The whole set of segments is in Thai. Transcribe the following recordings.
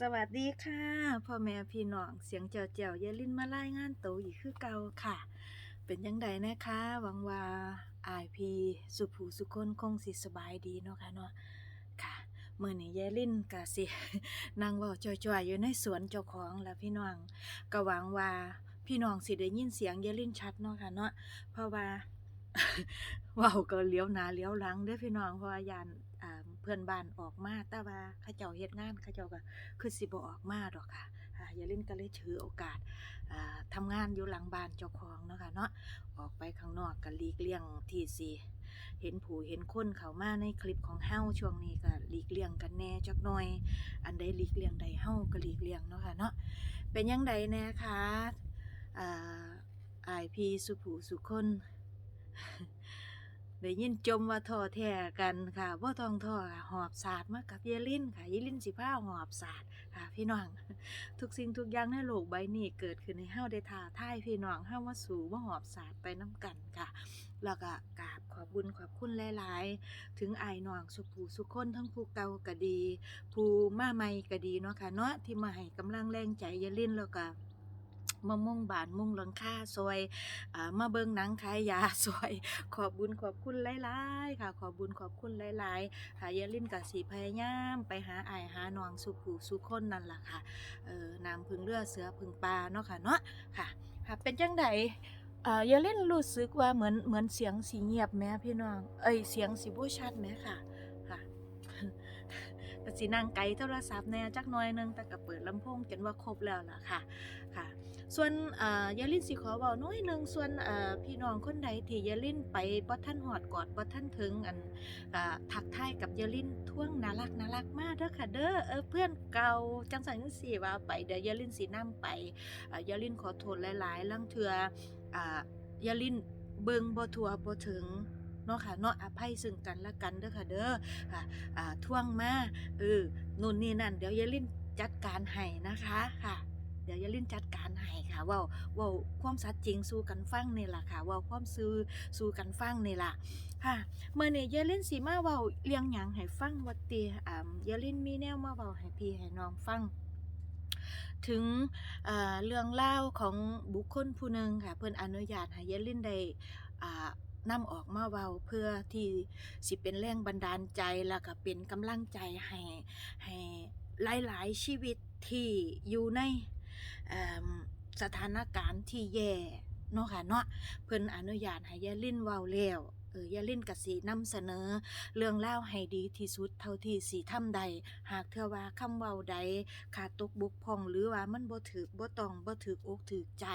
สวัสดีค่ะพ่อแม่พี่น้องเสียงเจียวเจียวๆอยลินมารายงานโตอีกคือเก่าค่ะ เป็นยังไงนะคะหวังว่าอายพีสุภูสุคนคงสิสบายดีเนาะค่ะเนาะค่ะเมื่อนี้ยายลินกะสินั่งว้าจ่อยๆอยู่ในสวนเจ้าของแล้วพี่น้องก็หวังว่าพี่น้องสิได้ยินเสียงยายลินชัดเนาะค่ะเนาะเพราะว่าว้าก็เลี้ยวหน้าเลี้ยวหลังเด้อพี่น้องเพราะว่ายาน เพื่อนบ้านออกมาแต่ว่าเขาเจ้าเฮ็ดงานเขาเจ้าก็คือสิบ่ออกมาดอกค่ะอย่ายายลินก็เลยถือโอกาสอ่างานอยู่หลังบ้านเจ้าของเนาะค่ะเนาะออกไปข้างนอกก็หลีกเลี่ยงที่สิเห็นผู้เห็นคนเขามาในคลิปของเฮาช่วงนี้ก็หลีกเลี่ยงกันแน่จักหน่อย อันใดหลีกเลี่ยงใดเฮาก็หลีกเลี่ยงเนาะค่ะเนาะเป็นยังไงแน่คะอ่าอพีสุผูสุคน ได้ยินจมว่าท้อแท้กันค่ะว่าต้องท้อค่ะหอบศาสตร์มากับเยลินค่ะเยลินสิพาหอบศาสตร์ค่ะพี่น้อง ทุกสิ่งทุกอย่างในโลกใบนี้เกิดขึ้นในเฮาได้ท่าทายพี่น้องเฮามาสู่มาหอบศาสตร์ไปน้ำกันค่ะ แล้วก็กราบขอบบุญขอบคุณหลาย ๆ ถึงอายน้องสุภูสุคนทั้งผู้เก่าก็ดี ผู้มาใหม่ก็ดีเนาะค่ะเนาะที่มาให้กำลังแรงใจเยลินแล้วก็ มามุ่งบานมุ่งหลังคาซอยอมาเบิงหนังขายยาสวยขอบบุญขอบคุณหลายๆค่ะ ขอบบุญขอบคุณหลายๆค่ะยาลินกับสีพยายามไปหาอายหาหนองสุขูสุคนนั่นแหละค่ะเออนางพึ่งเรือเสือพึ่งปลาเนาะค่ะเนาะค่ะค่ะเป็นจังไดเอ่อยายลินรู้สึกว่าเหมือนเหมือนเสียงสีเงียบแม่พี่น้อง เอ้ยเสียงสีบ่ชัดแม่ค่ะค่ะกสินั่งไกลโทรศัพท์แน่จักน่อยนึงแต่ก็เปิดลำโพงจนว่าครบแล้วล่ะค่ะค่ะ ส่วนเอ่อยาลินสิขอเว้าน้อยหนึ่งส่วนเอ่อพี่น้องคนใดที่ยาลินไปบ่ทันฮอดกอดบ่ทันถึงอันอ่าทักทายกับยาลินท่วงน่ารักน่ารักมากเด้อค่ะเด้อเออเพื่อนเก่าจังซั่นจังซี่ว่าไปเดี๋ยวยาลินสินํไปอ่ายาลินขอโทษหลายๆลังเทื่ออ่ายาลินเบิงบ่ทัวบ่ถึงเนาะค่ะเนาะอภัยซึ่งกันและกันเด้อค่ะเด้อค่ะอ่าท่วงมาเออนู่นนี่นั่นเดี๋ยวยาลินจัดการให้นะคะค่ะ เดี๋ยวยาลินจัดการให้ค่ะว่าว่าความสัตย์จริงสู่กันฟังนี่ล่ะค่ะว่าความซื่อสู่กันฟังนี่ล่ะค่ะเมื่อเนี้ยาลินสิมาว้าเรียงหยังให้ฟังว่าติอ่ายาลินมีแนวมาว้าให้พี่ให้น้องฟังถึงเอ่อเรื่องเล่าของบุคคลผู้หนึ่งค่ะ เพิ่อนอนุญาตให้ยาลินได้อ่านำออกมาเว้าเพื่อที่สิเป็นแรงบันดาลใจแล้วก็เป็นกำลังใจให้ให้หลายๆชีวิตที่อยู่ใน สถานการณ์ที่แย่เนาะค่ะเนาะเพิ่นอนุญาตให้ยาลินเว้าแล้วเออยาลินก็สินำเสนอ เรื่องราให้ดีที่สุดเท่าที่สิทำได้หากเทื่อว่าคำเว้าใดขาดตกบกพร่องหรือว่ามันบ่ถูกบ่ต้องบ่ถูกอกถูกใจ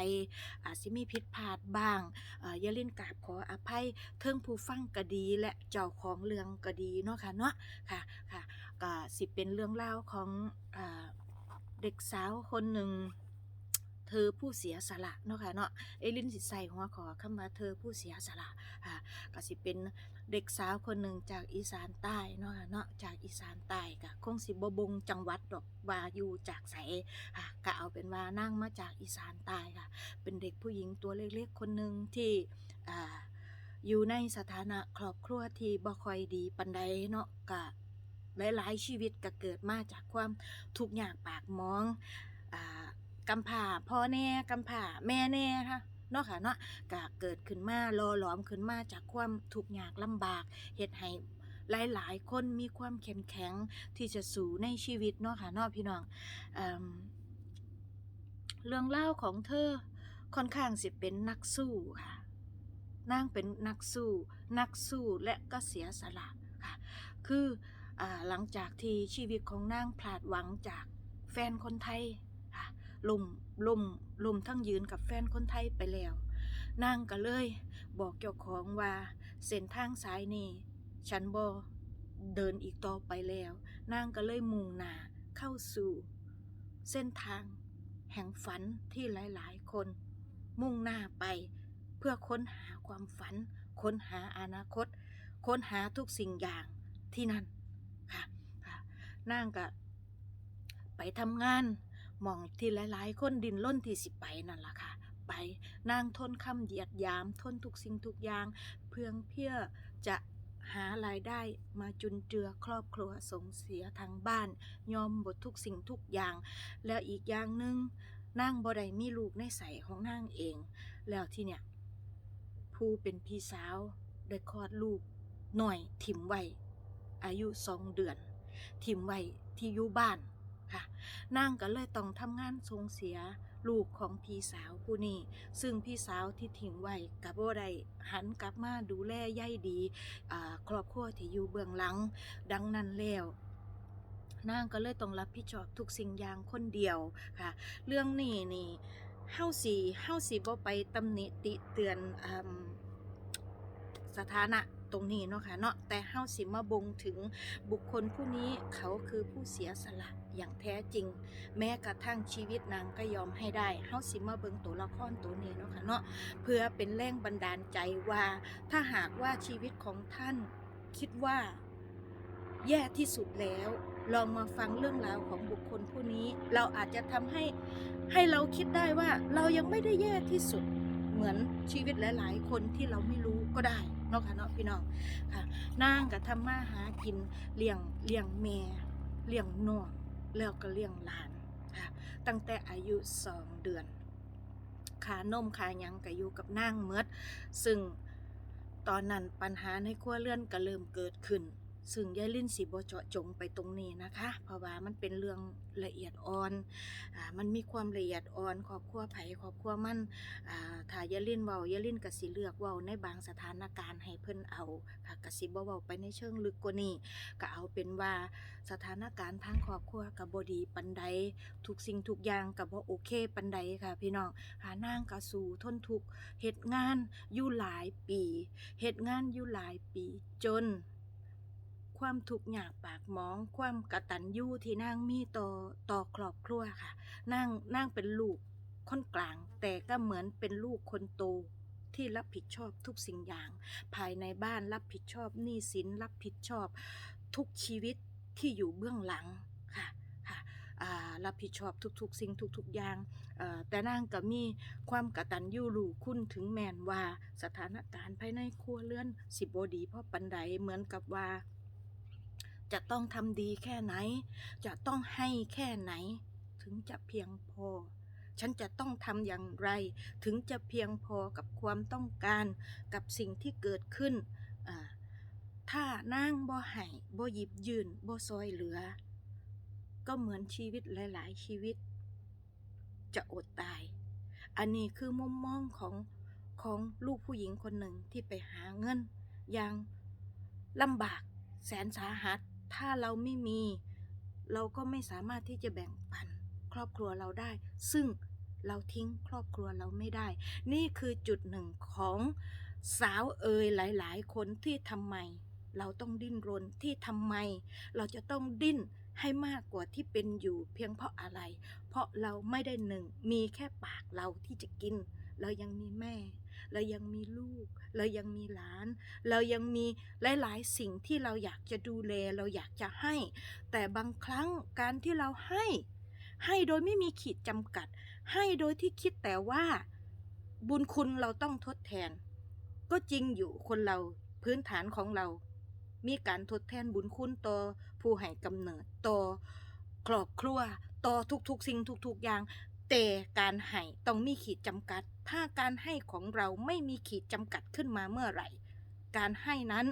อาจสิมีผิดพลาดบ้างเออยาลินกราบขออภัยเทิงผู้ฟังก็ดีและเจ้าของเรื่องก็ดีเนาะค่ะเนาะค่ะค่ะก็สิเป็นเรื่องราของอ่า เด็กสาวคนหนึ่ง เธอผู้เสียสละเนาะค่ะเนาะเอลินสิใส่หัวขอคำว่าเธอผู้เสียสละค่ะก็สิเป็นเด็กสาวคนหนึ่งจากอีสานใต้เนาะค่ะเนาะจากอีสานใต้ก็คงสิบบงจังหวัดดอกว่าอยู่จากไสค่ะก็เอาเป็นว่านั่งมาจากอีสานใต้ค่ะ เป็นเด็กผู้หญิงตัวเล็กๆคนหนึ่งที่อ่าอยู่ในสถานะครอบครัวที่บ่ค่อยดีปานใดเนาะก็ หลายๆ ชีวิตก็เกิดมาจากความทุกข์ยากปากมองอ่ากำผ่าพ่อแน่กำผ่าแม่แน่ค่ะเนาะค่ะเนาะก็เกิดขึ้นมาหล่อหลอมขึ้นมาจากความทุกข์ยากลำบากเฮ็ดให้หลายๆ คนมีความเข้มแข็งที่จะสู่ในชีวิตเนาะค่ะเนาะพี่น้องเอเรื่องเล่าของเธอค่อนข้างสิเป็นนักสู้ค่ะนางเป็นนักสู้ นักสู้และก็เสียสละค่ะ คือ หลังจากที่ชีวิตของนางพลาดหวังจากแฟนคนไทยค่ะลุ่มลุ่มลุ่มทั้งยืนกับแฟนคนไทยไปแล้วนางก็เลย บอกเจ้าของว่าเส้นทางสายนี้ฉันบ่เดินอีกต่อไปแล้ว นางก็เลยมุ่งหน้าเข้าสู่ เส้นทางแห่งฝันที่หลายๆ คน มุ่งหน้าไป เพื่อค้นหาความฝัน ค้นหาอนาคต ค้นหาทุกสิ่งอย่างที่นั่น นางก็ไปทำงานมองที่หลายๆ คนดินล้นที่สิไปนั่นล่ะค่ะ ไปนางทนคำเหยียดยาม ทนทุกสิ่งทุกอย่าง เพื่อเพื่อจะหารายได้มาจุนเจือครอบครัวสงเสียทางบ้าน ยอมบททุกสิ่งทุกอย่าง แล้วอีกอย่างหนึ่งนางบ่ได้มีลูกในใสของนางเอง แล้วที่เนี่ย ผู้เป็นพี่สาวได้คลอดลูกหน่อยถิ่มไว้อายุสองเดือน ถิ่มไว้ที่อยู่บ้านค่ะนางก็เลยต้องทำงานส่งเสียลูกของพี่สาวผู้นี้ซึ่งพี่สาวที่ทิ้งไว้กับบ่ได้หันกลับมาดูแลใยดีครอบครัวที่อยู่เบื้องหลัง ดังนั้นแล้วนางก็เลยต้องรับผิดชอบทุกสิ่งอย่างคนเดียวค่ะ เรื่องนี้นี่เฮาสิเฮาสิบ่ไปตำหนิติเตือนอสถานะ ตรงนี้เนาะค่ะเนาะแต่เฮาสิมาบ่งถึงบุคคลผู้นี้เขาคือผู้เสียสละอย่างแท้จริง แม้กระทั่งชีวิตนางก็ยอมให้ได้เฮาสิมาเบิ่งตัวละครตัวนี้เนาะค่ะเนาะเพื่อเป็นแรงบันดาลใจว่า ถ้าหากว่าชีวิตของท่านคิดว่า แย่ที่สุดแล้วลองมาฟังเรื่องราวของบุคคลผู้นี้ เราอาจจะทำให้ให้เราคิดได้ว่าเรายังไม่ได้แย่ที่สุด เหมือนชีวิตหลาย ๆ คนที่เราไม่รู้ก็ได้ เนาะค่ะเนาะพี่น้องค่ะนางก็ทำมาหากินเลี้ยงเลี้ยงแม่เลี้ยงน้องแล้วก็เลี้ยงหลานค่ะตั้งแต่อายุสองเดือนขานมขายังก็อยู่กับนางเมดซึ่งตอนนั้นปัญหาในครัวเรือนก็เริ่มเกิดขึ้น ซึ่งยายลินสิบ่เจาะจงไปตรงนี้นะคะ เพราะว่ามันเป็นเรื่องละเอียดอ่อนอ่ามันมีความละเอียดอ่อนครอบครัวไผครอบครัวมันอ่าถ้ายายลินเว้ายายลินก็สิเลือกเว้าในบางสถานการณ์ให้เพิ่นเอาค่ะก็สิบ่เว้าไปในเชิงลึกกว่านี้ก็เอาเป็นว่าสถานการณ์ทางครอบครัวก็บ่ดีปานใดทุกสิ่งทุกอย่างก็บ่โอเคปานใดค่ะ พี่น้องหานางก็สู้ทนทุกข์เฮ็ดงานอยู่หลายปีเฮ็ดงานอยู่หลายปีจน ความทุกข์ยากปากหมอง ความกระตัญญูที่นางมีต่อต่อครอบครัวค่ะนางนางเป็นลูกคนกลาง แต่ก็เหมือนเป็นลูกคนโตที่รับผิดชอบทุกสิ่งอย่าง ภายในบ้านรับผิดชอบหนี้สินรับผิดชอบ ทุกชีวิตที่อยู่เบื้องหลังค่ะค่ะรับผิดชอบทุกๆ สิ่งทุกๆอย่างแต่นางก็มีความกระตัญญูรู้คุณถึงแม้นว่าสถานการณ์ภายในครัวเรือนสิบดีเพราะปันใดเหมือนกับว่า จะต้องทำดีแค่ไหน จะต้องให้แค่ไหน ถึงจะเพียงพอ ฉันจะต้องทำอย่างไร ถึงจะเพียงพอกับความต้องการ กับสิ่งที่เกิดขึ้น ถ้านางบ่ให้บ่หยิบยืนบ่ซอยเหลือ ก็เหมือนชีวิตหลาย ๆ ชีวิต จะอดตาย อันนี้คือมุมมองของของลูกผู้หญิงคนหนึ่งที่ไปหาเงินอย่างลำบากแสนสาหัส ถ้าเราไม่มี เราก็ไม่สามารถที่จะแบ่งปันครอบครัวเราได้ ซึ่งเราทิ้งครอบครัวเราไม่ได้ นี่คือจุดหนึ่งของสาวเอ๋ยหลาย ๆ คนที่ทำไม เราต้องดิ้นรนที่ทำไม เราจะต้องดิ้นให้มากกว่าที่เป็นอยู่เพียงเพราะอะไร เพราะเราไม่ได้หนึ่งมีแค่ปากเราที่จะกิน เรายังมีแม่ เรายังมีลูก เรายังมีหลาน เรายังมีหลาย ๆ สิ่งที่เราอยากจะดูแล เราอยากจะให้ แต่บางครั้งการที่เราให้ ให้โดยไม่มีขีดจำกัด ให้โดยที่คิดแต่ว่า บุญคุณเราต้องทดแทน ก็จริงอยู่คนเราพื้นฐานของเรา มีการทดแทนบุญคุณต่อผู้ให้กำเนิดต่อครอบครัวต่อทุกๆ สิ่งทุกๆอย่าง แต่การให้ต้องมีขีดจำกัด ถ้าการให้ของเราไม่มีขีดจำกัดขึ้นมาเมื่อไหร่ การให้นั้น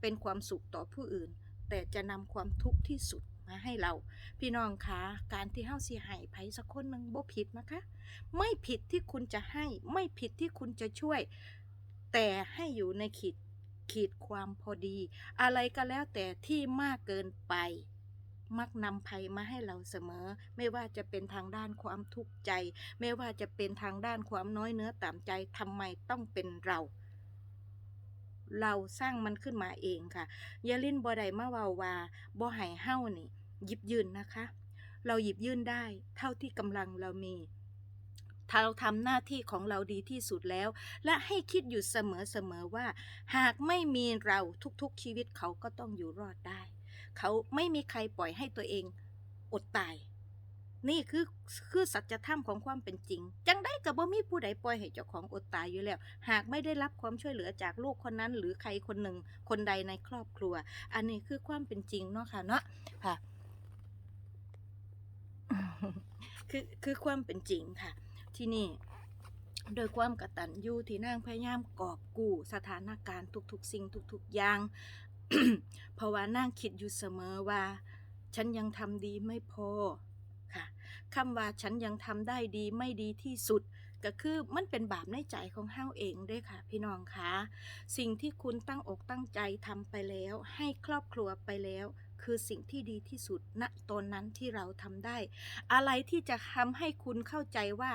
เป็นความสุขต่อผู้อื่น แต่จะนำความทุกข์ที่สุดมาให้เรา พี่น้องคะการที่เฮาสิให้ไผสักคนหนึ่งบ่ผิดนะคะ ไม่ผิดที่คุณจะให้ ไม่ผิดที่คุณจะช่วย แต่ให้อยู่ในขีดขีดความพอดี อะไรก็แล้วแต่ที่มากเกินไป มักนำภัยมาให้เราเสมอ ไม่ว่าจะเป็นทางด้านความทุกข์ใจ ไม่ว่าจะเป็นทางด้านความน้อยเนื้อต่ำใจทำไมต้องเป็นเรา เราสร้างมันขึ้นมาเองค่ะอยาลินบอไดมาเวาวาบอให้เฮ้านี่หยิบยืนนะคะ เราหยิบยื่นได้เท่าที่กำลังเรามีถ้าเราทำหน้าที่ของเราดีที่สุดแล้ว และให้คิดอยู่เสมอๆว่า หากไม่มีเราทุกๆชีวิตเขาก็ต้องอยู่รอดได้ เขาไม่มีใครปล่อยให้ตัวเอง อดตาย นี่คือคือสัจธรรมของความเป็นจริง จังได้กับบ่มีผู้ใดปล่อยให้เจ้าของอดตายอยู่แล้ว หากไม่ได้รับความช่วยเหลือจากลูกคนนั้น หรือใครคนหนึ่งคนใดในครอบครัว อันนี้คือความเป็นจริงเนาะค่ะเนาะค่ะคือคือความเป็นจริงค่ะ ที่นี่โดยความกระตัญญูที่นางพยายามกอบกู้สถานการณ์ทุกๆ สิ่งทุกๆอย่าง เพราะว่านางคิดอยู่เสมอว่า ฉันยังทำดีไม่พอค่ะคำว่าฉันยังทำได้ดีไม่ดีที่สุด ก็คือมันเป็นบาปในใจของเฮาเองด้วยค่ะ พี่น้องคะสิ่งที่คุณตั้งอกตั้งใจทำไปแล้ว ให้ครอบครัวไปแล้ว คือสิ่งที่ดีที่สุดณตอนนั้นที่เราทำได้ อะไรที่จะทำให้คุณเข้าใจว่า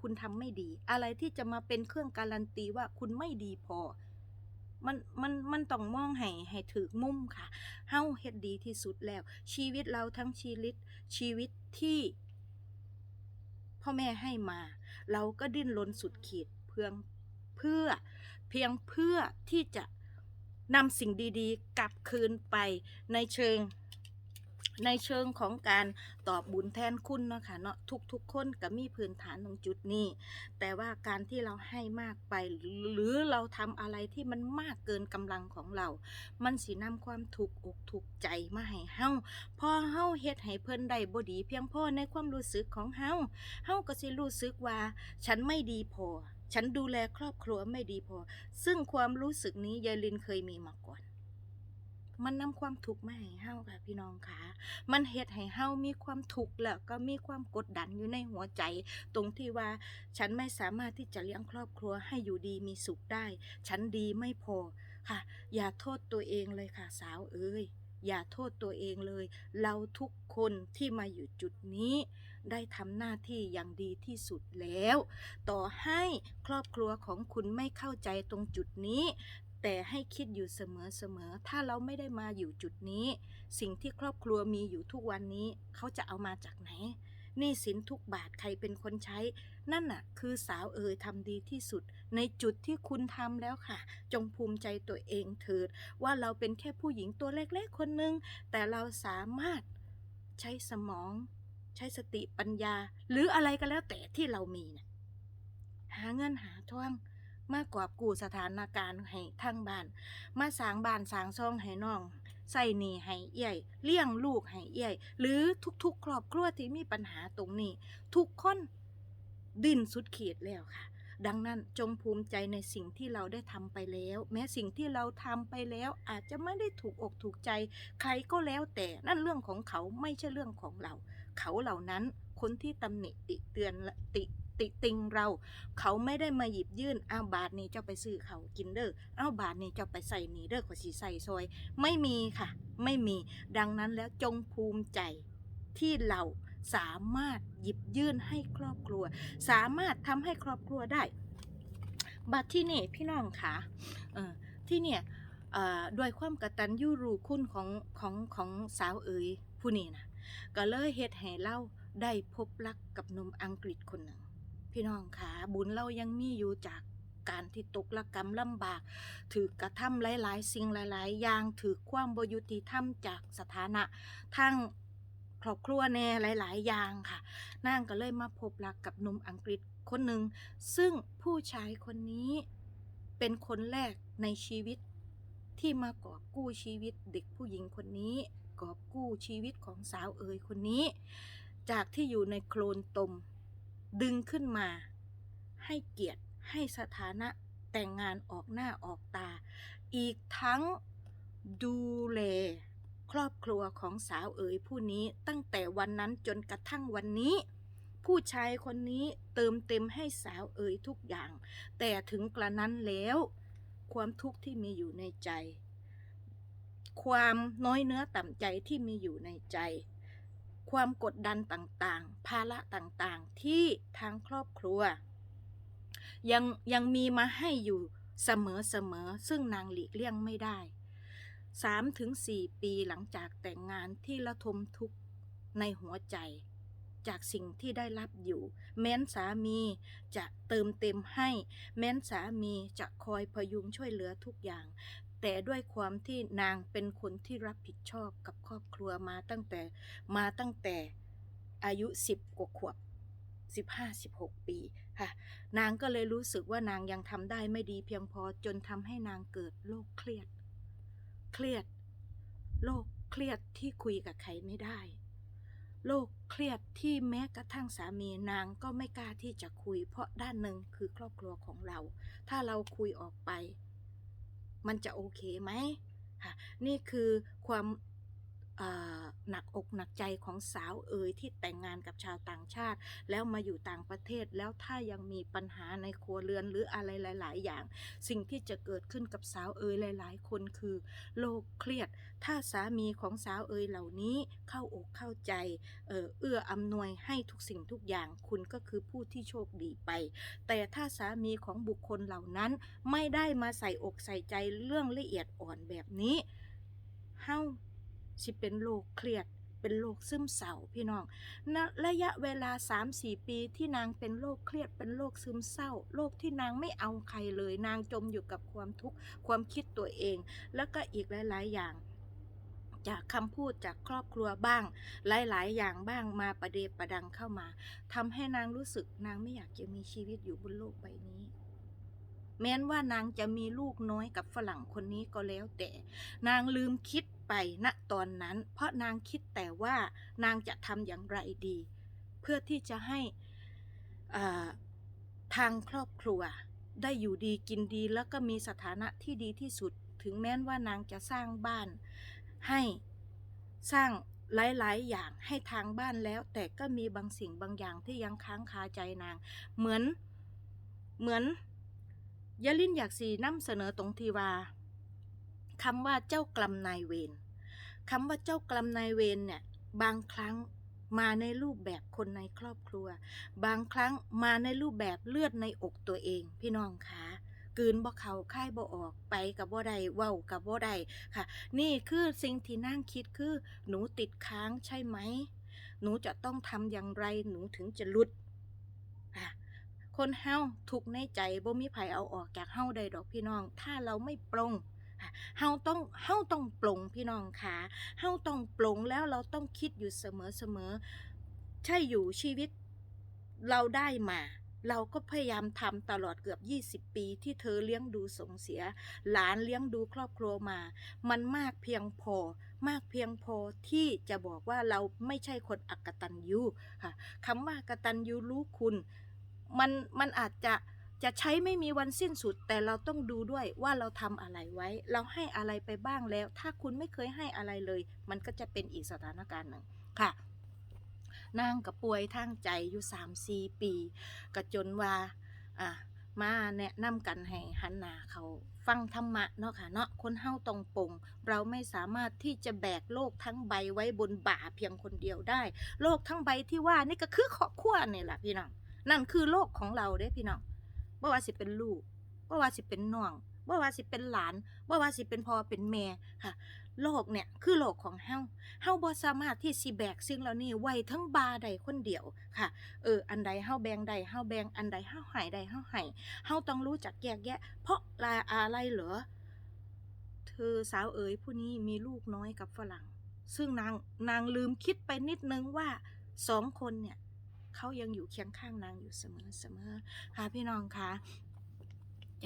คุณทำไม่ดี อะไรที่จะมาเป็นเครื่องการันตีว่าคุณไม่ดีพอ มันมันมันต้องมองให้ให้ถือมุมค่ะเฮาเฮ็ดดีที่สุดแล้ว ชีวิตเราทั้งชีวิตชีวิตที่พ่อแม่ให้มา เราก็ดิ้นรนสุดขีดเพื่อเพื่อเพียงเพื่อที่จะนำสิ่งดีๆ กลับคืนไปในเชิง ในเชิงของการตอบบุญแทนคุณเนาะค่ะเนาะทุกๆคนก็มีพื้นฐานตรงจุดนี้ แต่ว่าการที่เราให้มากไป หรือเราทำอะไรที่มันมากเกินกำลังของเรา มันสินำความถูกอกถูกใจมาให้เฮาพอเฮาเฮ็ดให้เพิ่นได้บ่ดี เพียงพอในความรู้สึกของเฮาเฮาก็สิรู้สึกว่า ฉันไม่ดีพอ ฉันดูแลครอบครัวไม่ดีพอ ซึ่งความรู้สึกนี้ยายลินเคยมีมาก่อน มันนำความทุกข์มาให้เฮาค่ะ พี่น้องค่ะ มันเฮ็ดให้เฮามีความทุกข์แล้วก็มีความกดดันอยู่ในหัวใจ ตรงที่ว่าฉันไม่สามารถที่จะเลี้ยงครอบครัวให้อยู่ดีมีสุขได้ ฉันดีไม่พอค่ะ อย่าโทษตัวเองเลยค่ะ สาวเอ้ยอย่าโทษตัวเองเลย เราทุกคนที่มาอยู่จุดนี้ ได้ทำหน้าที่อย่างดีที่สุดแล้ว ต่อให้ครอบครัวของคุณไม่เข้าใจตรงจุดนี้ แต่ให้คิดอยู่เสมอๆ ถ้าเราไม่ได้มาอยู่จุดนี้ สิ่งที่ครอบครัวมีอยู่ทุกวันนี้ เขาจะเอามาจากไหนหนี้สินทุกบาทใครเป็นคนใช้ นั่นน่ะ คือสาวเอ๋ยทำดีที่สุด ในจุดที่คุณทำแล้วค่ะ จงภูมิใจตัวเองเถิด ว่าเราเป็นแค่ผู้หญิงตัวเล็กๆคนหนึ่งแต่เราสามารถใช้สมอง ใช้สติปัญญา หรืออะไรก็แล้วแต่ที่เรามีนะหาเงินหาทอง มากกว่ากูสถานการณ์ให้ทางบ้าน มาสร้างบ้านสร้างซองให้น้องใส่หนี้ให้เอี่ยเลี้ยงลูกให้เอี่ยหรือทุกๆ ครอบครัวที่มีปัญหาตรงนี้ ทุกคนดิ้นสุดขีดแล้วค่ะ ดังนั้นจงภูมิใจในสิ่งที่เราได้ทำไปแล้ว แม้สิ่งที่เราทำไปแล้ว อาจจะไม่ได้ถูกอกถูกใจ ใครก็แล้วแต่นั่นเรื่องของเขาไม่ใช่เรื่องของเรา เขาเหล่านั้นคนที่ตำหนิติเตือนและติ ติติงเรา เขาไม่ได้มาหยิบยื่นอ้าวบาทนี้เจ้าไปซื้อเขากินเด้ออ้าวบาทนี้เจ้าไปใส่นีเด้อขอสีใส่ซอย ไม่มีค่ะ ไม่มีดังนั้นแล้วจงภูมิใจที่เราสามารถหยิบยื่นให้ครอบครัว สามารถทำให้ครอบครัวได้บัดที่นี่พี่น้องค่ะเออที่เนี่ยด้วยความกระตัญญูรูคุณของของของสาวเอ๋ยผู้นี้นะก็เลยเฮ็ดให้เราได้พบรักกับหนุ่มอังกฤษคนหนึ่ง พี่น้องค่ะบุญเรายังมีอยู่จากการที่ตกละกรรมลำบาก ถือกระทำหลาย ๆ สิ่งหลาย ๆ อย่างถือความบยุติธรรมจากสถานะทางครอบครัวแน่หลาย ๆ อย่างค่ะนางก็เลยมาพบรักกับหนุ่มอังกฤษคนหนึ่ง ซึ่งผู้ชายคนนี้เป็นคนแรกในชีวิตที่มากอบกู้ชีวิตเด็กผู้หญิงคนนี้ กอบกู้ชีวิตของสาวเอ๋ยคนนี้ จากที่อยู่ในโคลนตม ดึงขึ้นมา ให้เกียรติให้สถานะแต่งงานออกหน้าออกตา อีกทั้งดูแลครอบครัวของสาวเอ๋ยผู้นี้ตั้งแต่วันนั้นจนกระทั่งวันนี้ ผู้ชายคนนี้เติมเต็มให้สาวเอ๋ยทุกอย่าง แต่ถึงกระนั้นแล้ว ความทุกข์ที่มีอยู่ในใจ ความน้อยเนื้อต่ำใจที่มีอยู่ในใจ ความกดดันต่างๆ ภาระต่างๆ ที่ทางครอบครัว ยังยังมีมาให้อยู่เสมอๆ ซึ่งนางหลีกเลี่ยงไม่ได้ 3-4ถึง4ปีหลังจากแต่งงานที่ระทมทุกข์ในหัวใจ จากสิ่งที่ได้รับอยู่ แม้นสามีจะเติมเต็มให้ แม้นสามีจะคอยพยุงช่วยเหลือทุกอย่าง แต่ด้วยความที่นางเป็นคนที่รับผิดชอบกับครอบครัวมาตั้งแต่มาตั้งแต่อายุ10กว่าขวบ15 16 ปีค่ะ นางก็เลยรู้สึกว่านางยังทำได้ไม่ดีเพียงพอจนทำให้นางเกิดโรคเครียด เครียด โรคเครียดที่คุยกับใครไม่ได้ โรคเครียดที่แม้กระทั่งสามีนางก็ไม่กล้าที่จะคุย เพราะด้านหนึ่งคือครอบครัวของเรา ถ้าเราคุยออกไป มันจะโอเคไหมค่ะนี่คือความ หนักอกหนักใจของสาวเอ๋ยที่แต่งงานกับชาวต่างชาติ แล้วมาอยู่ต่างประเทศแล้วถ้ายังมีปัญหาในครัวเรือนหรืออะไรหลาย ๆ อย่าง สิ่งที่จะเกิดขึ้นกับสาวเอ๋ยหลาย ๆ คนคือโรคเครียด ถ้าสามีของสาวเอ๋ยเหล่านี้เข้าอกเข้าใจเออเอื้ออำนวยให้ทุกสิ่งทุกอย่างคุณก็คือผู้ที่โชคดีไป แต่ถ้าสามีของบุคคลเหล่านั้นไม่ได้มาใส่อกใส่ใจเรื่องละเอียดอ่อนแบบนี้เฮา สิเป็นโรคเครียด เป็นโรคซึมเศร้าพี่น้องณระยะเวลา 3-4 ปีที่นางเป็นโรคเครียด เป็นโรคซึมเศร้า โรคที่นางไม่เอาใครเลย นางจมอยู่กับความทุกข์ ความคิดตัวเอง แล้วก็อีกหลาย ๆ อย่างจากคำพูดจากครอบครัวบ้าง หลาย ๆ อย่างบ้างมาประเดประดังเข้ามาทำให้นางรู้สึกนางไม่อยากจะมีชีวิตอยู่บนโลกใบนี้ แม้นว่านางจะมีลูกน้อยกับฝรั่งคนนี้ก็แล้วแต่ นางลืมคิดไปณตอนนั้น เพราะนางคิดแต่ว่านางจะทำอย่างไรดี เพื่อที่จะให้ทางครอบครัวได้อยู่ดีกินดีแล้วก็มีสถานะที่ดีที่สุด ถึงแม้นว่านางจะสร้างบ้านให้สร้างหลาย ๆ อย่างให้ทางบ้านแล้ว แต่ก็มีบางสิ่งบางอย่างที่ยังค้างคาใจนาง เหมือนเหมือน ยะลินอยากสีนำเสนอตรงที่ว่าคำว่าเจ้ากรรมนายเวรคำว่าเจ้ากรรมนายเวรเนี่ยบางครั้งมาในรูปแบบคนในครอบครัว บางครั้งมาในรูปแบบเลือดในอกตัวเอง พี่น้องคะกืนบ่เขาค่ายบ่ออกไปกับบ่ได้เว้ากับบ่ได้ค่ะ นี่คือสิ่งที่นั่งคิดคือ หนูติดค้างใช่ไหม หนูจะต้องทำอย่างไรหนูถึงจะหลุดอะ คนเฮาทุกในใจบ่มีไผเอาออกจากเฮาได้ดอกพี่น้อง ถ้าเราไม่ปลงเฮาต้องเฮาต้องปลงพี่น้องค่ะเฮาต้องปลงแล้วเราต้องคิดอยู่เสมอเสมอใช่อยู่ชีวิตเราได้มา เราก็พยายามทำตลอดเกือบ 20 ปีที่เธอเลี้ยงดูส่งเสีย หลานเลี้ยงดูครอบครัวมา มันมากเพียงพอ มากเพียงพอที่จะบอกว่าเราไม่ใช่คนอักตันยูค่ะคำว่ากตันยูรู้คุณ มันมันอาจจะจะใช้ไม่มีวันสิ้นสุด แต่เราต้องดูด้วยว่าเราทำอะไรไว้ เราให้อะไรไปบ้างแล้ว ถ้าคุณไม่เคยให้อะไรเลย มันก็จะเป็นอีกสถานการณ์หนึ่งค่ะนางกับป่วยทางใจอยู่สามสี่ปีก็จนว่าอะมาแนะนำกันให้หันหนาเขาฟังธรรมะเนาะค่ะเนาะคนเฮาตรงปงเราไม่สามารถที่จะแบกโลกทั้งใบไว้บนบ่าเพียงคนเดียวได้ โลกทั้งใบที่ว่านี่ก็คือครอบครัวนี่แหละพี่น้อง นั่นคือโลกของเราเด้พี่น้องบ่ว่าสิเป็นลูกบ่ว่าสิเป็นน้องบ่ว่าสิเป็นหลานบ่ว่าสิเป็นพ่อเป็นแม่ค่ะ โลกเนี่ยคือโลกของเฮาเฮาบ่สามารถที่สิแบกสิ่งเหล่านี้ไว้ทั้งบาใดคนเดียวค่ะ เออ อันใดเฮาแบ่งใดเฮาแบ่งอันใดเฮาให้ใดเฮาให้เฮาต้องรู้จักแยกแยะ เพราะลาอะไรเหรอ เธอสาวเอ๋ยผู้นี้มีลูกน้อยกับฝรั่ง ซึ่งนางนางลืมคิดไปนิดนึงว่าสองคนเนี่ย เขายังอยู่เคียงข้างนางอยู่เสมอเสมอค่ะพี่น้องคะ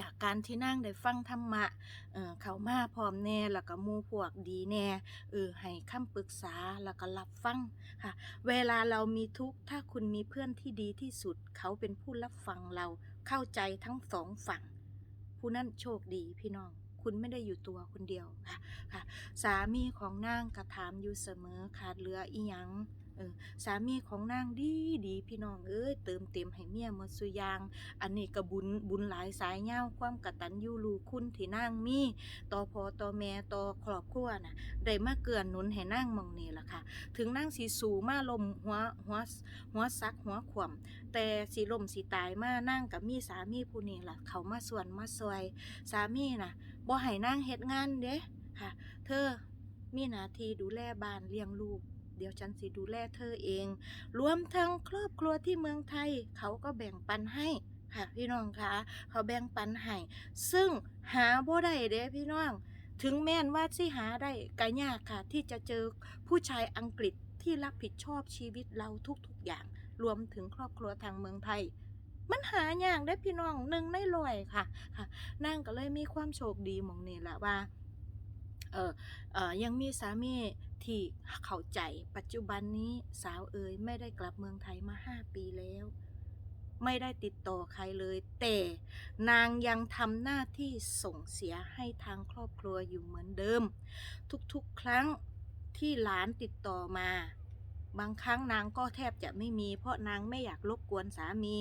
จากการที่นั่งได้ฟังธรรมะเออเขามาพร้อมแน่ แล้วก็มูพวกดีแน่ เออ ให้คำปรึกษา แล้วก็รับฟังค่ะ เวลาเรามีทุกข์ ถ้าคุณมีเพื่อนที่ดีที่สุด เขาเป็นผู้รับฟังเรา เข้าใจทั้งสองฝั่ง ผู้นั้นโชคดีพี่น้อง คุณไม่ได้อยู่ตัวคนเดียวค่ะค่ะ สามีของนางกระถามอยู่เสมอขาดเหลืออีหยัง เออสามีของนางดีดีพี่น้องเอ้ยเติมเต็มให้เมียหมดสุยาง อันนี้ก็บุญบุญหลายสายเงาความกตัญญูรู้คุณที่นางมีต่อพอต่อแม่ต่อครอบครัวน่ะได้มาเกื้อนหนุนให้นางมองนี่ล่ะค่ะ ถึงนางสีสูมาลมหัวหัวหัวซักหัวขวมแต่สีลมสีตายมานั่งกับมีสามีผู้นี้ล่ะ เขามาส่วนมาซอย สามีน่ะบ่ให้นางเฮ็ดงานเด้ค่ะ เธอมีหน้าที่ดูแลบ้านเลี้ยงลูก เดี๋ยวฉันสิดูแลเธอเอง รวมทั้งครอบครัวที่เมืองไทย เขาก็แบ่งปันให้ค่ะพี่น้องคะเขาแบ่งปันให้ซึ่งหาบ่ได้เด้พี่น้อง ถึงแม้นว่าสิหาได้ก็ยากค่ะ ที่จะเจอผู้ชายอังกฤษที่รับผิดชอบชีวิตเราทุกๆอย่าง รวมถึงครอบครัวทางเมืองไทยมันหาอย่างได้พี่น้องหนึ่งในร้อยค่ะค่ะนางก็เลยมีความโชคดีมองนี่แหละว่าเออเออยังมีสามี ที่เข้าใจปัจจุบันนี้สาวเอ๋ยไม่ได้กลับเมืองไทยมาห้าปีแล้ว ไม่ได้ติดต่อใครเลย แต่นางยังทำหน้าที่ส่งเสียให้ทางครอบครัวอยู่เหมือนเดิม ทุกๆครั้งที่หลานติดต่อมา บางครั้งนางก็แทบจะไม่มี เพราะนางไม่อยากรบกวนสามี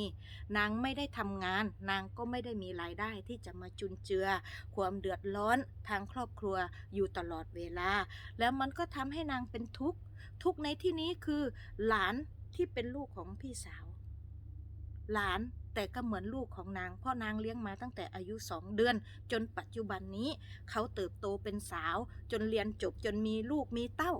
นางไม่ได้ทำงาน นางก็ไม่ได้มีรายได้ที่จะมาจุนเจือ ความเดือดร้อนทางครอบครัวอยู่ตลอดเวลา แล้วมันก็ทำให้นางเป็นทุกข์ ทุกข์ในที่นี้คือ หลานที่เป็นลูกของพี่สาว หลานแต่ก็เหมือนลูกของนาง เพราะนางเลี้ยงมาตั้งแต่อายุสองเดือน จนปัจจุบันนี้ เขาเติบโตเป็นสาว จนเรียนจบจนมีลูกมีเต้า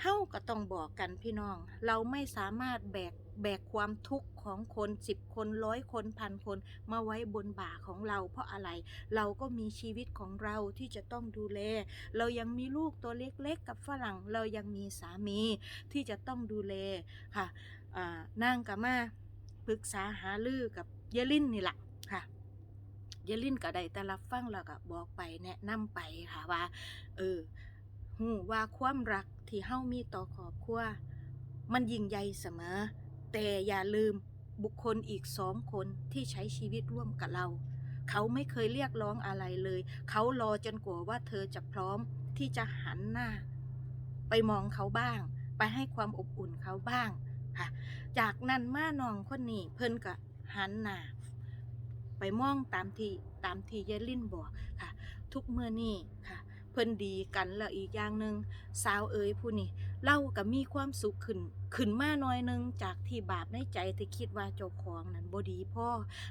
เฮาก็ต้องบอกกันพี่น้อง เราไม่สามารถแบกแบกความทุกข์ของคนสิบคนร้อยคนพันคนมาไว้บนบ่าของเรา เพราะอะไรเราก็มีชีวิตของเราที่จะต้องดูแล เรายังมีลูกตัวเล็กๆ กับฝรั่ง เรายังมีสามีที่จะต้องดูแลค่ะนางกับมาปรึกษาหารือกับเยลินนี่แหละค่ะเยลินก็ได้แต่รับฟังแล้วก็บอกไปแนะนำไปค่ะว่าเออ หูว่าความรักที่เฮามีต่อครอบครัวมันยิ่งใหญ่เสมอ แต่อย่าลืมบุคคลอีกสองคนที่ใช้ชีวิตร่วมกับเรา เขาไม่เคยเรียกร้องอะไรเลย เขารอจนกว่าว่าเธอจะพร้อมที่จะหันหน้า ไปมองเขาบ้าง ไปให้ความอบอุ่นเขาบ้างค่ะ จากนั้นมาน้องคนนี้เพิ่นก็หันหน้าไปมองตามที่ตามที่ยายลินบอกค่ะ ทุกเมื่อนี่ค่ะ เพิ่นดีกันแล้วอีกอย่างหนึ่งสาวเอ๋ยผู้นี้เล่ากับมีความสุขขึ้นขึ้นมาหน่อยหนึงจากที่บาปในใจที่คิดว่าเจ้าของนั้นบ่ดีพ่อ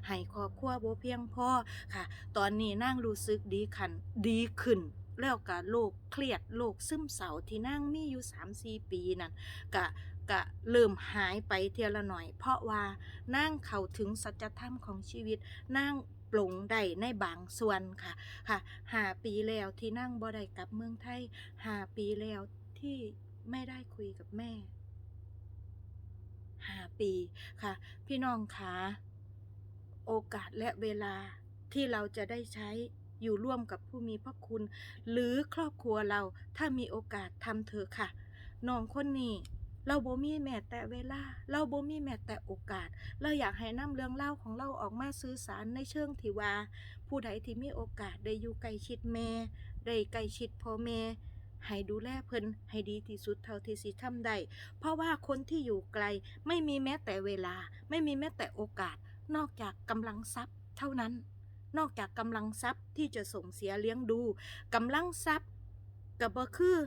ให้ครอบครัวบ่เพียงพ่อค่ะ ตอนนี้นั่งรู้สึกดีขันดีขึ้นแล้วก็โรคเครียดโรคซึมเศร้าที่นั่งมีอยู่ 3-4 ปีนั่นก็ก็เริ่มหายไปเทียละหน่อย เพราะว่านั่งเข้าถึงสัจธรรมของชีวิตนั่ง ปลงได้ในบางส่วนค่ะค่ะหาปีแล้วที่นั่งบ่ได้กลับเมืองไทยหาปีแล้วที่ไม่ได้คุยกับแม่หาปีค่ะ พี่น้องคะโอกาสและเวลาที่เราจะได้ใช้อยู่ร่วมกับผู้มีพระคุณ หรือครอบครัวเราถ้ามีโอกาสทำเถอะค่ะน้องคนนี้ เราบ่มีแม้แต่เวลา เราบ่มีแม้แต่โอกาส เราอยากให้นำเรื่องเล่าของเราออกมาสื่อสารในเชิงที่ว่า ผู้ใดที่มีโอกาสได้อยู่ใกล้ชิดแม่ได้ใกล้ชิดพ่อแม่ให้ดูแลเพิ่นให้ดีที่สุดเท่าที่สิทำได้ เพราะว่าคนที่อยู่ไกลไม่มีแม้แต่เวลา ไม่มีแม้แต่โอกาส นอกจากกำลังทรัพย์เท่านั้น นอกจากกำลังทรัพย์ที่จะส่งเสียเลี้ยงดูกำลังทรัพย์กับบ่คือ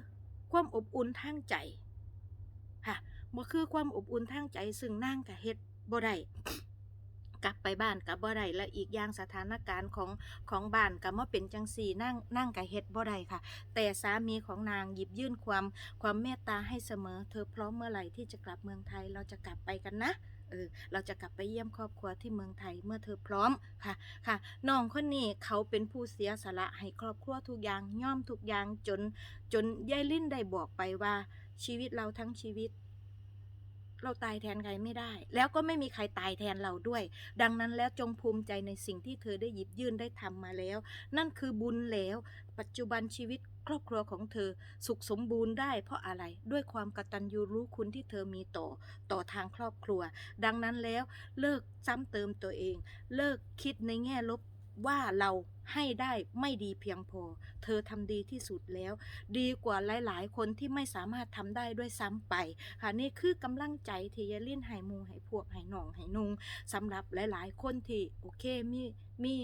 ความอบอุ่นทางใจ ค่ะบ่คือความอบอุ่นทางใจซึ่งนั่งกับเฮ็ดบ่ได้กลับไปบ้านกับบ่ได้และอีกอย่างสถานการณ์ของของบ้านกับมาเป็นจังสี่นั่งนั่งกับเฮ็ดบ่ได้ค่ะ แต่สามีของนางหยิบยื่นความความเมตตาให้เสมอ เธอพร้อมเมื่อไหร่ที่จะกลับเมืองไทยเราจะกลับไปกันนะเออเราจะกลับไปเยี่ยมครอบครัวที่เมืองไทยเมื่อเธอพร้อมค่ะค่ะน้องคนนี้เขาเป็นผู้เสียสละให้ครอบครัวทุกอย่างย่อมทุกอย่างจน จนยายลิ้นได้บอกไปว่า ชีวิตเราทั้งชีวิต เราตายแทนใครไม่ได้ แล้วก็ไม่มีใครตายแทนเราด้วย ดังนั้นแล้วจงภูมิใจในสิ่งที่เธอได้หยิบยื่นได้ทำมาแล้ว นั่นคือบุญแล้ว ปัจจุบันชีวิตครอบครัวของเธอสุขสมบูรณ์ได้เพราะอะไรด้วยความกตัญญูรู้คุณที่เธอมีต่อต่อทางครอบครัว ดังนั้นแล้วเลิกซ้ำเติมตัวเอง เลิกคิดในแง่ลบ ว่าเราให้ได้ไม่ดีเพียงพอ เธอทำดีที่สุดแล้ว ดีกว่าหลาย ๆ คนที่ไม่สามารถทำได้ด้วยซ้ำไป ค่ะนี่คือกำลังใจที่ยายลินให้มูให้พวกให้หนองให้นุงสำหรับหลาย ๆ คนที่โอเคมีมี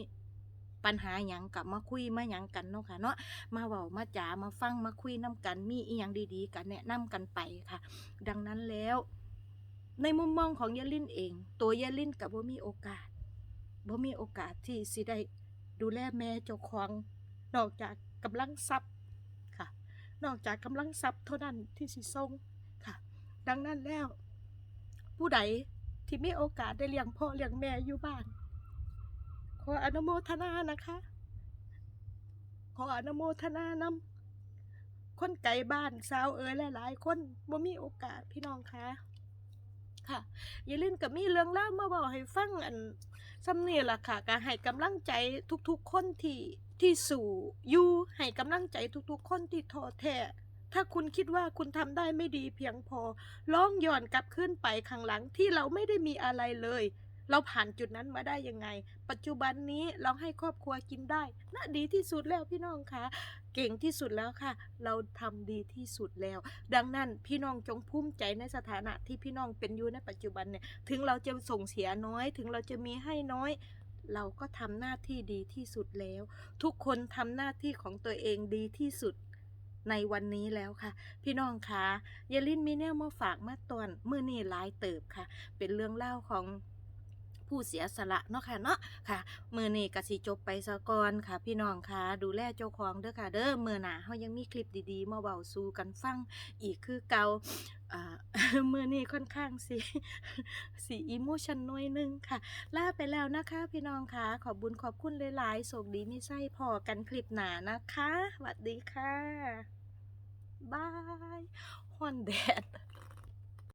ปัญหาหยังกับมาคุยมาหยังกันเนาะค่ะเนาะมาเว้ามาจ๋ามาฟังมาคุยน้กันมีอีหยังดีๆ กันแนะนำกันไปค่ะ ดังนั้นแล้ว ในมุมมองของยายลินเอง ตัวยายลินกับว่ามีโอกาส บ่มีโอกาสที่สิได้ดูแลแม่เจ้าของนอกจากกำลังทรัพย์ค่ะ นอกจากกำลังทรัพย์เท่านั้นที่สิส่งค่ะ ดังนั้นแล้ว ผู้ใดที่มีโอกาสได้เลี้ยงพ่อเลี้ยงแม่อยู่บ้าน ขออนุโมทนานะคะ ขออนุโมทนานำคนไกลบ้านสาวเอ๋ยหลายๆ คนบ่มีโอกาสพี่น้องคะค่ะ อย่าลืมกับมีเรื่องเล่ามาบอกให้ฟังอัน ซ้ำนี่ล่ะค่ะก็ให้กำลังใจทุกๆคนที่ที่สู่อยู่ให้กำลังใจทุกๆคนที่ท้อแท้ถ้าคุณคิดว่าคุณทำได้ไม่ดีเพียงพอ ลองย้อนกลับขึ้นไปข้างหลังที่เราไม่ได้มีอะไรเลย เราผ่านจุดนั้นมาได้ยังไง ปัจจุบันนี้เราให้ครอบครัวกินได้น่าดีที่สุดแล้วพี่น้องคะเก่งที่สุดแล้วค่ะ เราทำดีที่สุดแล้ว ดังนั้นพี่น้องจงภูมิใจในสถานะที่พี่น้องเป็นอยู่ในปัจจุบันเนี่ย ถึงเราจะส่งเสียน้อย ถึงเราจะมีให้น้อยเราก็ทำหน้าที่ดีที่สุดแล้ว ทุกคนทำหน้าที่ของตัวเองดีที่สุดในวันนี้แล้วค่ะ พี่น้องคะยาลินมีแนวมาฝากมาตอนเมื่อนี่หลายเติบค่ะ เป็นเรื่องเล่าของ ผู้เสียสละเนาะค่ะเนาะค่ะมือนี้กสิจบไปซะก่อนค่ะ พี่น้องค่ะ ดูแลเจ้าของเด้อค่ะ เด้อมือหนาเฮายังมีคลิปดีๆมาเบาสู่กันฟังอีกคือเกาอ่ามือนี้ค่อนข้างสิสีอิโมชันน้อยหนึงค่ะลาไปแล้วนะคะ พี่น้องค่ะ ขอบบุญขอบคุณหลายๆโศกดีไม่ใช่พอกันคลิปหนานะคะสวัสดีค่ะบายฮอนแดด